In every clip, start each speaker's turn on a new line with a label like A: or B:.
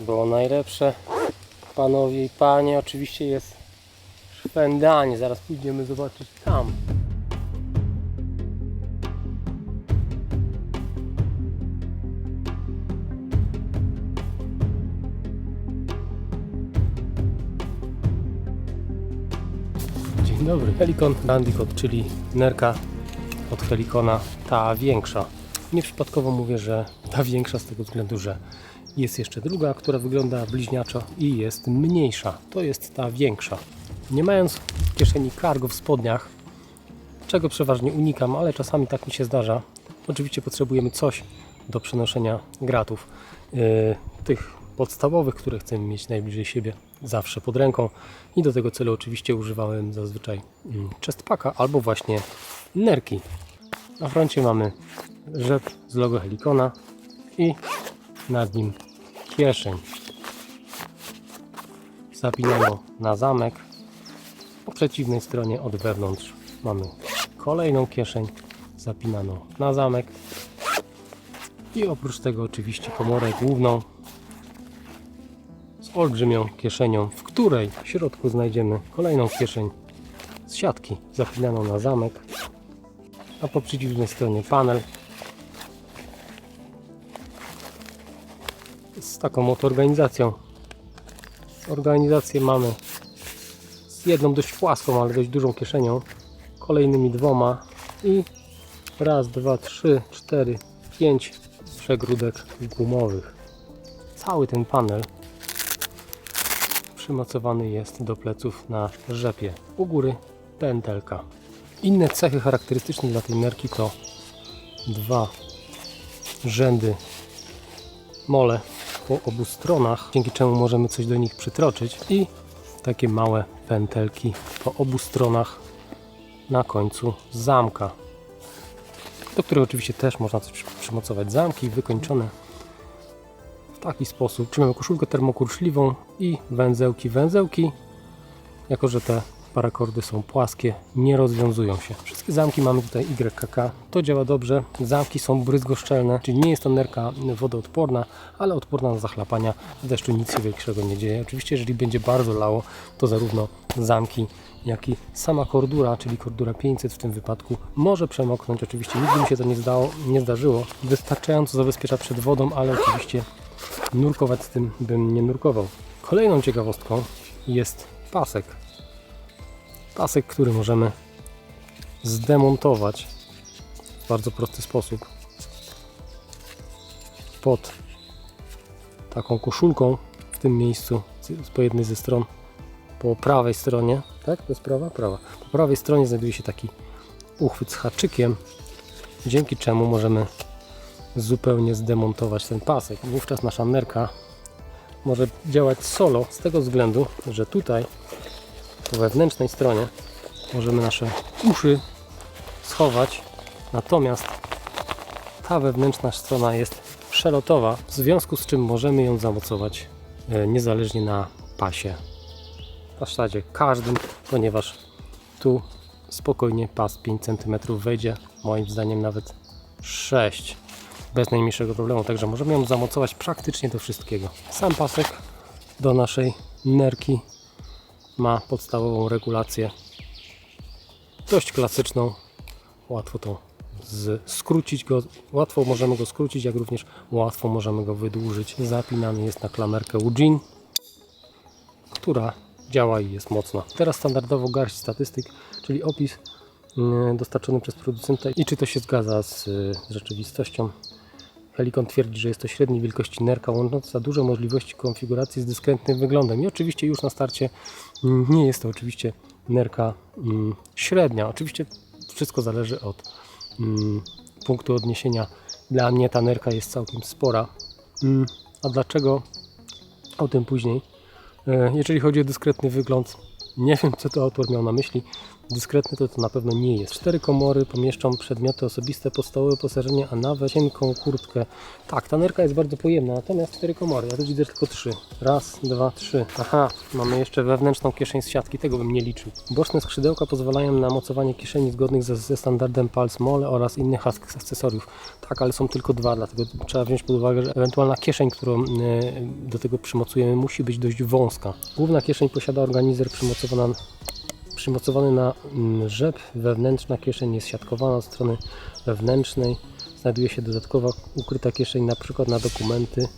A: było najlepsze. Panowie i panie, oczywiście jest szwendanie. Zaraz pójdziemy zobaczyć tam. Dzień dobry. Helikon Bandicoot, czyli nerka od Helikona, ta większa. Nieprzypadkowo mówię, że ta większa z tego względu, że jest jeszcze druga, która wygląda bliźniaczo i jest mniejsza. To jest ta większa. Nie mając w kieszeni cargo w spodniach, czego przeważnie unikam, ale czasami tak mi się zdarza. Oczywiście potrzebujemy coś do przenoszenia gratów. Yy, tych podstawowych, które chcemy mieć najbliżej siebie zawsze pod ręką. I do tego celu oczywiście używałem zazwyczaj mm, chestpacka albo właśnie nerki. Na froncie mamy rzep z logo Helikona i nad nim kieszeń. Zapinano na zamek. Po przeciwnej stronie od wewnątrz mamy kolejną kieszeń zapinaną na zamek. I oprócz tego oczywiście komorę główną z olbrzymią kieszenią, w której w środku znajdziemy kolejną kieszeń z siatki zapinaną na zamek, a po przeciwnej stronie panel z taką oto organizacją. Organizację mamy z jedną dość płaską, ale dość dużą kieszenią, kolejnymi dwoma i raz, dwa, trzy, cztery, pięć przegródek gumowych. Cały ten panel przymocowany jest do pleców na rzepie. U góry pętelka. Inne cechy charakterystyczne dla tej nerki to dwa rzędy mole po obu stronach, dzięki czemu możemy coś do nich przytroczyć i takie małe pętelki po obu stronach na końcu zamka, do których oczywiście też można coś przy- przymocować zamki wykończone w taki sposób. Trzymamy koszulkę termokurczliwą i węzełki. Węzełki, jako że te parakordy są płaskie, nie rozwiązują się. Wszystkie zamki mamy tutaj YKK. To działa dobrze. Zamki są bryzgoszczelne, czyli nie jest to nerka wodoodporna, ale odporna na zachlapania. W deszczu nic się większego nie dzieje. Oczywiście, jeżeli będzie bardzo lało, to zarówno zamki, jak i sama kordura, czyli kordura 500 w tym wypadku, może przemoknąć. Oczywiście nigdy mi się to nie, zdało, nie zdarzyło. Wystarczająco zabezpiecza przed wodą, ale oczywiście nurkować z tym bym nie nurkował. Kolejną ciekawostką jest pasek. Pasek, który możemy zdemontować w bardzo prosty sposób pod taką koszulką w tym miejscu po jednej ze stron po prawej stronie, tak? To jest prawa? Prawa. Po prawej stronie znajduje się taki uchwyt z haczykiem, dzięki czemu możemy zupełnie zdemontować ten pasek. Wówczas nasza nerka może działać solo z tego względu, że tutaj po wewnętrznej stronie możemy nasze uszy schować, natomiast ta wewnętrzna strona jest przelotowa, w związku z czym możemy ją zamocować e, niezależnie na pasie. W zasadzie każdym, ponieważ tu spokojnie pas 5 cm wejdzie, moim zdaniem nawet 6 bez najmniejszego problemu, także możemy ją zamocować praktycznie do wszystkiego. Sam pasek do naszej nerki ma podstawową regulację dość klasyczną. Łatwo to skrócić go, łatwo możemy go skrócić, jak również łatwo możemy go wydłużyć. Zapinany jest na klamerkę Ujin, która działa i jest mocna. Teraz standardowo garść statystyk, czyli opis mm, dostarczony przez producenta i czy to się zgadza z rzeczywistością. Helikon twierdzi, że jest to średniej wielkości nerka łącząca duże możliwości konfiguracji z dyskretnym wyglądem. I oczywiście już na starcie mm, nie jest to oczywiście nerka mm, średnia. Oczywiście wszystko zależy od mm, punktu odniesienia. Dla mnie ta nerka jest całkiem spora. A dlaczego? O tym później. E, Jeżeli chodzi o dyskretny wygląd, nie wiem co to autor miał na myśli. Dyskretny to to na pewno nie jest. Cztery komory pomieszczą przedmioty osobiste, podstawowe wyposażenie, a nawet cienką kurtkę. Tak, ta nerka jest bardzo pojemna, natomiast cztery komory, ja tu widzę tylko trzy. Raz, dwa, trzy. Aha, mamy jeszcze wewnętrzną kieszeń z siatki, tego bym nie liczył. Boczne skrzydełka pozwalają na mocowanie kieszeni zgodnych ze, ze standardem Pulse Mole oraz innych ak- akcesoriów. Tak, ale są tylko dwa, dlatego trzeba wziąć pod uwagę, że ewentualna kieszeń, którą e, do tego przymocujemy, musi być dość wąska. Główna kieszeń posiada organizer przymocowany przymocowany na mm, rzep. Wewnętrzna kieszeń jest siatkowana od strony wewnętrznej. Znajduje się dodatkowa ukryta kieszeń, na przykład na dokumenty.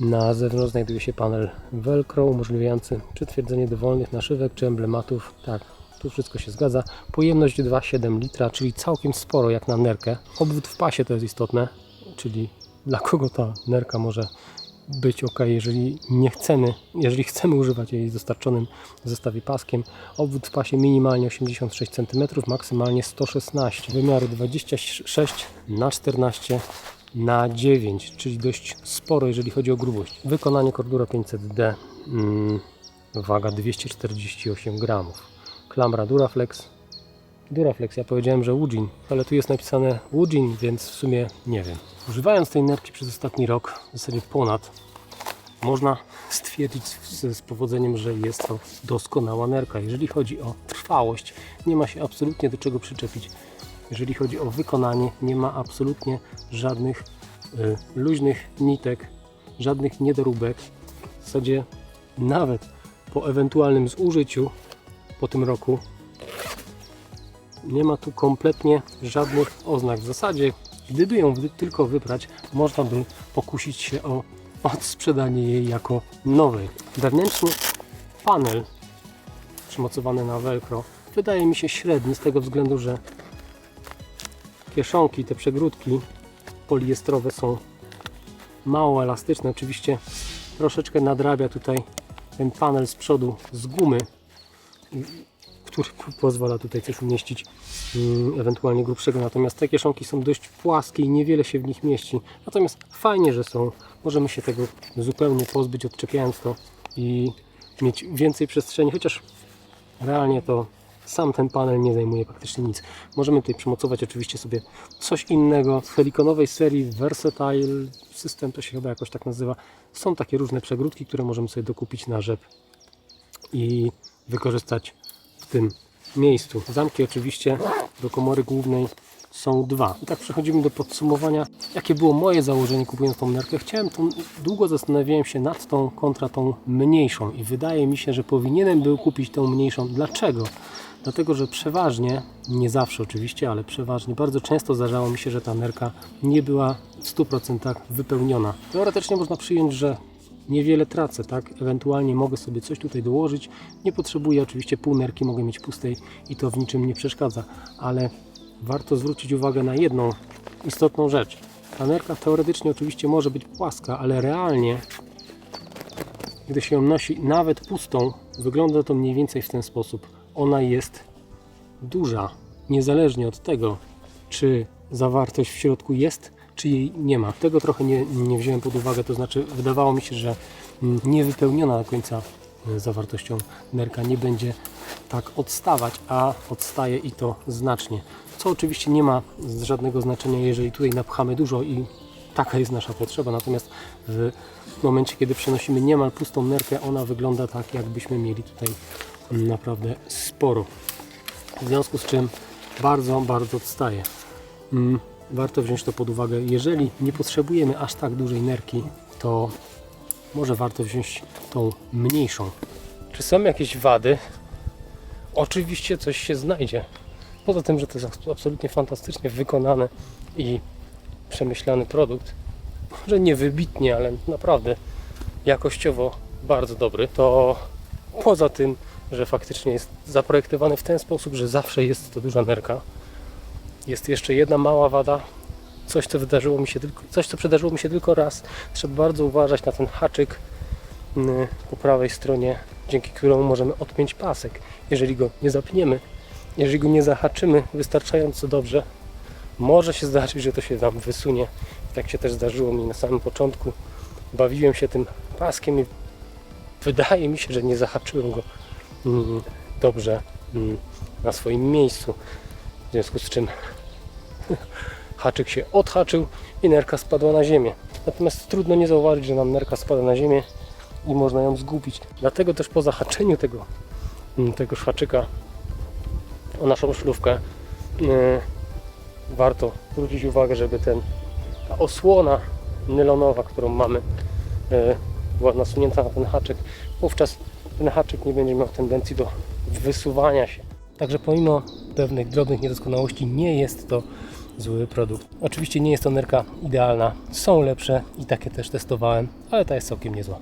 A: Na zewnątrz znajduje się panel Velcro umożliwiający przytwierdzenie dowolnych naszywek czy emblematów. Tak, tu wszystko się zgadza. Pojemność 2,7 litra, czyli całkiem sporo jak na nerkę. Obwód w pasie to jest istotne, czyli dla kogo ta nerka może być ok, jeżeli nie chcemy, jeżeli chcemy używać jej z dostarczonym zestawie paskiem. Obwód w pasie minimalnie 86 cm, maksymalnie 116. Wymiary 26 na 14 na 9, czyli dość sporo, jeżeli chodzi o grubość. Wykonanie Cordura 500D, mm, waga 248 gramów. Klamra Duraflex. Duraflex, ja powiedziałem, że Woojin, ale tu jest napisane Woojin, więc w sumie nie wiem. Używając tej nerki przez ostatni rok, w zasadzie ponad, można stwierdzić z, z powodzeniem, że jest to doskonała nerka. Jeżeli chodzi o trwałość, nie ma się absolutnie do czego przyczepić. Jeżeli chodzi o wykonanie, nie ma absolutnie żadnych y, luźnych nitek, żadnych niedoróbek. W zasadzie nawet po ewentualnym zużyciu po tym roku nie ma tu kompletnie żadnych oznak. W zasadzie, gdyby ją tylko wybrać, można by pokusić się o odsprzedanie jej jako nowej. Wewnętrzny panel przymocowany na velcro wydaje mi się średni z tego względu, że kieszonki, te przegródki poliestrowe są mało elastyczne. Oczywiście troszeczkę nadrabia tutaj ten panel z przodu z gumy, który pozwala tutaj coś umieścić mm, ewentualnie grubszego. Natomiast te kieszonki są dość płaskie i niewiele się w nich mieści. Natomiast fajnie, że są. Możemy się tego zupełnie pozbyć, odczepiając to i mieć więcej przestrzeni, chociaż realnie to sam ten panel nie zajmuje praktycznie nic. Możemy tutaj przymocować oczywiście sobie coś innego. Z helikonowej serii Versatile System, to się chyba jakoś tak nazywa. Są takie różne przegródki, które możemy sobie dokupić na rzep i wykorzystać w tym miejscu. Zamki oczywiście do komory głównej są dwa. I tak przechodzimy do podsumowania, jakie było moje założenie kupując tą nerkę. Chciałem tą, długo zastanawiałem się nad tą kontra tą mniejszą i wydaje mi się, że powinienem był kupić tą mniejszą. Dlaczego? Dlatego, że przeważnie, nie zawsze oczywiście, ale przeważnie, bardzo często zdarzało mi się, że ta nerka nie była w 100% wypełniona. Teoretycznie można przyjąć, że niewiele tracę, tak? Ewentualnie mogę sobie coś tutaj dołożyć. Nie potrzebuję oczywiście półnerki, mogę mieć pustej i to w niczym nie przeszkadza, ale warto zwrócić uwagę na jedną istotną rzecz. Ta nerka teoretycznie oczywiście może być płaska, ale realnie, gdy się ją nosi nawet pustą, wygląda to mniej więcej w ten sposób. Ona jest duża, niezależnie od tego, czy zawartość w środku jest, czy jej nie ma. Tego trochę nie, nie wziąłem pod uwagę, to znaczy wydawało mi się, że mm, niewypełniona do końca y, zawartością nerka nie będzie tak odstawać, a odstaje i to znacznie. Co oczywiście nie ma żadnego znaczenia, jeżeli tutaj napchamy dużo i taka jest nasza potrzeba, natomiast w momencie, kiedy przenosimy niemal pustą nerkę, ona wygląda tak, jakbyśmy mieli tutaj mm, naprawdę sporo. W związku z czym bardzo, bardzo odstaje. Warto wziąć to pod uwagę. Jeżeli nie potrzebujemy aż tak dużej nerki, to może warto wziąć tą mniejszą. Czy są jakieś wady? Oczywiście coś się znajdzie. Poza tym, że to jest absolutnie fantastycznie wykonany i przemyślany produkt, może nie wybitnie, ale naprawdę jakościowo bardzo dobry, to poza tym, że faktycznie jest zaprojektowany w ten sposób, że zawsze jest to duża nerka, jest jeszcze jedna mała wada. Coś, co wydarzyło mi się tylko, coś, co przydarzyło mi się tylko raz. Trzeba bardzo uważać na ten haczyk mm, po prawej stronie, dzięki któremu możemy odpiąć pasek. Jeżeli go nie zapniemy, jeżeli go nie zahaczymy wystarczająco dobrze, może się zdarzyć, że to się nam wysunie. Tak się też zdarzyło mi na samym początku. Bawiłem się tym paskiem i wydaje mi się, że nie zahaczyłem go mm, dobrze mm, na swoim miejscu. W związku z czym haczyk się odhaczył i nerka spadła na ziemię. Natomiast trudno nie zauważyć, że nam nerka spada na ziemię i można ją zgubić. Dlatego też po zahaczeniu tego, mm, tego szwaczyka o naszą szlówkę yy, warto zwrócić uwagę, żeby ten, ta osłona nylonowa, którą mamy, yy, była nasunięta na ten haczyk. Wówczas ten haczyk nie będzie miał tendencji do wysuwania się. Także pomimo pewnych drobnych niedoskonałości nie jest to zły produkt. Oczywiście nie jest to nerka idealna. Są lepsze i takie też testowałem, ale ta jest całkiem niezła.